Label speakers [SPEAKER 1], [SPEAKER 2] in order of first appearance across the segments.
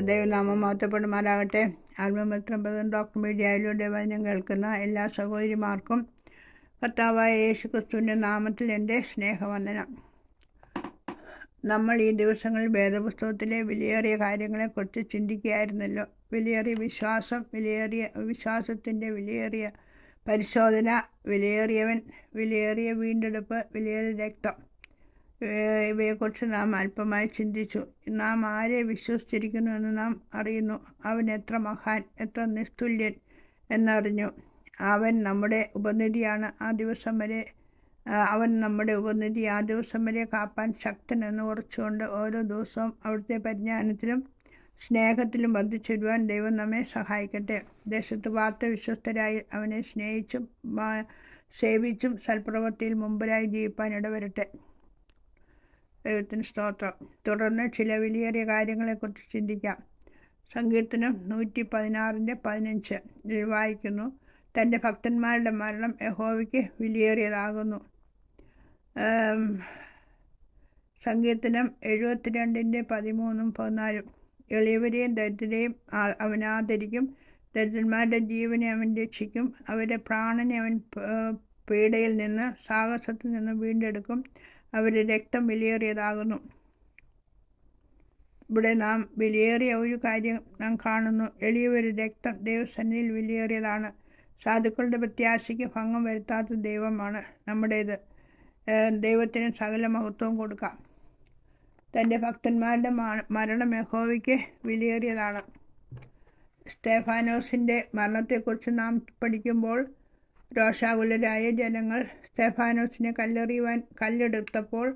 [SPEAKER 1] ദൈവനാമം മഹത്വപ്പെടുമാറാകട്ടെ ആത്മമിത്രം ഡോക്ടർ മീഡിയയിലൂടെ വചനം കേൾക്കുന്ന എല്ലാ സഹോദരിമാർക്കും കർത്താവായ യേശു ക്രിസ്തുവിന്റെ നാമത്തിൽ എന്റെ സ്നേഹവന്ദനം. നമ്മൾ ഈ ദിവസങ്ങളിൽ വേദപുസ്തകത്തിലെ വിലയേറിയ കാര്യങ്ങളെക്കുറിച്ച് ചിന്തിക്കുകയായിരുന്നല്ലോ. വിലയേറിയ വിശ്വാസം വിലയേറിയ വിശ്വാസത്തിന്റെ വിലയേറിയ പരിശോധന വിലയേറിയവൻ വിലയേറിയ വീണ്ടെടുപ്പ് വിലയേറിയ രക്തം. ഇവയെക്കുറിച്ച് നാം അല്പമായി ചിന്തിച്ചു. നാം ആരെ വിശ്വസിച്ചിരിക്കുന്നു എന്ന് നാം അറിയുന്നു. അവൻ എത്ര മഹാൻ എത്ര നിസ്തുല്യൻ എന്നറിഞ്ഞു. അവൻ നമ്മുടെ ഉപനിധിയാണ്. ആ ദിവസം വരെ അവൻ നമ്മുടെ ഉപനിധി. ആ ദിവസം വരെ കാപ്പാൻ ശക്തൻ എന്ന് ഉറച്ചുകൊണ്ട് ഓരോ ദിവസവും അവിടുത്തെ പരിജ്ഞാനത്തിലും സ്നേഹത്തിലും വർദ്ധിച്ചിടുവാൻ ദൈവം നമ്മെ സഹായിക്കട്ടെ. ദേശത്ത് വാർത്ത വിശ്വസ്തരായി അവനെ സ്നേഹിച്ചും സേവിച്ചും സൽപ്രവൃത്തിയിൽ മുമ്പരായി ജീവിപ്പാൻ ഇടവരട്ടെ. ദൈവത്തിന് സ്തോത്രം. തുടർന്ന് ചില വിലയേറിയ കാര്യങ്ങളെക്കുറിച്ച് ചിന്തിക്കാം. സങ്കീർത്തനം നൂറ്റി പതിനാറിന്റെ പതിനഞ്ച്. ഇത് വായിക്കുന്നു. തന്റെ ഭക്തന്മാരുടെ മരണം യഹോവയ്ക്ക് വിലയേറിയതാകുന്നു. സങ്കീർത്തനം എഴുപത്തിരണ്ടിന്റെ പതിമൂന്നും പതിനാലും. എളിയവരെയും ദരിദ്രരെയും അവൻ ആദരിക്കും. ദരിദ്രന്മാരുടെ ജീവനെ അവൻ രക്ഷിക്കും. അവരുടെ പ്രാണനെ അവൻ പീഡയിൽ നിന്ന് സാഹസത്തിൽ നിന്ന് വീണ്ടെടുക്കും. അവരുടെ രക്തം വിലയേറിയതാകുന്നു. ഇവിടെ നാം വിലയേറിയ ഒരു കാര്യം നാം കാണുന്നു. എളിയവരുടെ രക്തം ദൈവസന്നിധിയിൽ വിലയേറിയതാണ്. സാധുക്കളുടെ പ്രത്യാശയ്ക്ക് ഭംഗം വരുത്താത്ത ദൈവമാണ് നമ്മുടേത്. ദൈവത്തിന് സകല മഹത്വവും കൊടുക്കാം. തന്റെ ഭക്തന്മാരുടെ മരണം യഹോവയ്ക്ക് വിലയേറിയതാണ്. സ്റ്റെഫാനോസിന്റെ മരണത്തെക്കുറിച്ച് നാം പഠിക്കുമ്പോൾ രോഷാകുലരായ ജനങ്ങൾ സ്റ്റെഫാനോസിനെ കല്ലെറിയുവാൻ കല്ലെടുത്തപ്പോൾ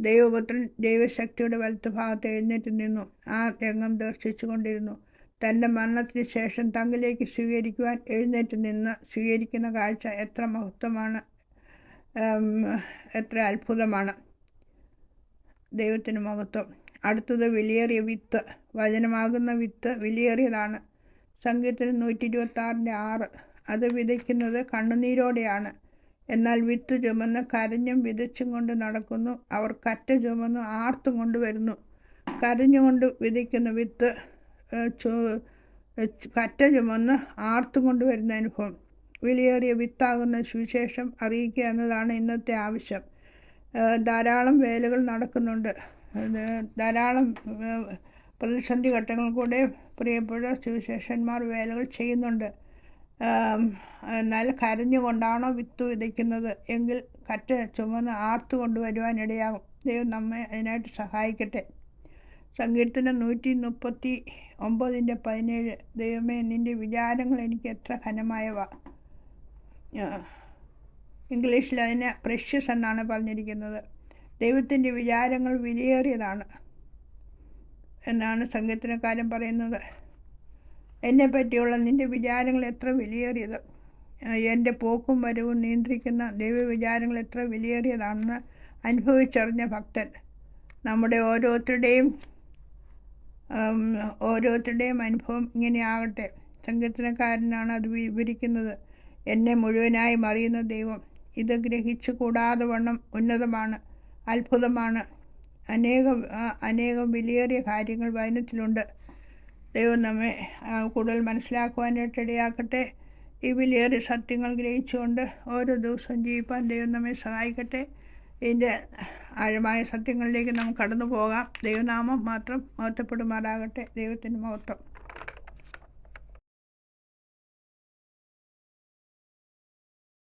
[SPEAKER 1] ദൈവപുത്രൻ ദൈവശക്തിയുടെ വലത്തുഭാഗത്ത് എഴുന്നേറ്റ് നിന്നു. ആ രംഗം ദർശിച്ചു കൊണ്ടിരുന്നു തന്റെ മരണത്തിന് ശേഷം തങ്കിലേക്ക് സ്വീകരിക്കുവാൻ എഴുന്നേറ്റ് നിന്ന് സ്വീകരിക്കുന്ന കാഴ്ച എത്ര മഹത്വമാണ് എത്ര അത്ഭുതമാണ്. ദൈവത്തിന് മഹത്വം. അടുത്തത് വിലയേറിയ വിത്ത്. വചനമാകുന്ന വിത്ത് വിലയേറിയതാണ്. സംഗീതത്തിന് നൂറ്റി ഇരുപത്തി ആറിന്റെ ആറ്. അത് വിതയ്ക്കുന്നത് കണ്ണുനീരോടെയാണ്. എന്നാൽ വിത്ത് ചുമന്ന് കരഞ്ഞും വിതച്ചും കൊണ്ട് നടക്കുന്നു. അവർ കറ്റ ചുമന്ന് ആർത്തും കൊണ്ട് വരുന്നു. കരഞ്ഞുകൊണ്ട് വിതയ്ക്കുന്ന വിത്ത് കറ്റ ചുമന്ന് ആർത്തും കൊണ്ട് വരുന്ന അനുഭവം. വിലയേറിയ വിത്താകുന്ന സുവിശേഷം അറിയിക്കുക എന്നതാണ് ഇന്നത്തെ ആവശ്യം. ധാരാളം വേലകൾ നടക്കുന്നുണ്ട്. ധാരാളം പ്രതിസന്ധി ഘട്ടങ്ങൾ കൂടെ പ്രിയപ്പെട്ട സുവിശേഷന്മാർ വേലകൾ ചെയ്യുന്നുണ്ട്. എന്നാൽ കരഞ്ഞുകൊണ്ടാണോ വിത്ത് വിതയ്ക്കുന്നത്? എങ്കിൽ കറ്റ ചുമന്ന് ആർത്തു കൊണ്ടുവരുവാൻ ഇടയാകും ദൈവം നമ്മെ അതിനായിട്ട് സഹായിക്കട്ടെ. സങ്കീർത്തനം നൂറ്റി മുപ്പത്തി ഒമ്പതിന്റെ പതിനേഴ്. ദൈവമേ നിന്റെ വിചാരങ്ങൾ എനിക്ക് എത്ര ഘനമായവ. ഇംഗ്ലീഷിൽ അതിനെ പ്രഷ്യസ് എന്നാണ് പറഞ്ഞിരിക്കുന്നത്. ദൈവത്തിന്റെ വിചാരങ്ങൾ വിലയേറിയതാണ് എന്നാണ് സങ്കീർത്തനക്കാരൻ പറയുന്നത്. എന്നെ പറ്റിയുള്ള നിന്റെ വിചാരങ്ങൾ എത്ര വിലയേറിയത്? എന്റെ പോക്കും വരവും നിയന്ത്രിക്കുന്ന ദൈവവിചാരങ്ങൾ എത്ര വിലയേറിയതാണെന്ന് അനുഭവിച്ചറിഞ്ഞ ഭക്തൻ. നമ്മുടെ ഓരോരുത്തരുടെയും ഓരോരുത്തരുടെയും അനുഭവം ഇങ്ങനെയാകട്ടെ സങ്കീർത്തനക്കാരനാണ് അത് വിവരിക്കുന്നത്. എന്നെ മുഴുവനായി അറിയുന്ന ദൈവം. ഇത് ഗ്രഹിച്ചു കൂടാതെ വണ്ണം ഉന്നതമാണ് അത്ഭുതമാണ്. അനേകം അനേകം വിലയേറിയ കാര്യങ്ങൾ വചനത്തിലുണ്ട്. ദൈവം നമ്മെ കൂടുതൽ മനസ്സിലാക്കുവാനായിട്ട് ഇടയാക്കട്ടെ ഈ വിലയേറിയ സത്യങ്ങൾ ഗ്രഹിച്ചുകൊണ്ട് ഓരോ ദിവസവും ജീവിപ്പാൻ ദൈവം നമ്മെ സഹായിക്കട്ടെ. ഇതിന്റെ ആഴമായ സത്യങ്ങളിലേക്ക് നമുക്ക് കടന്നു പോകാം ദൈവനാമം മാത്രം മഹത്വപ്പെടുമാറാകട്ടെ. ദൈവത്തിന്റെ മഹത്വം.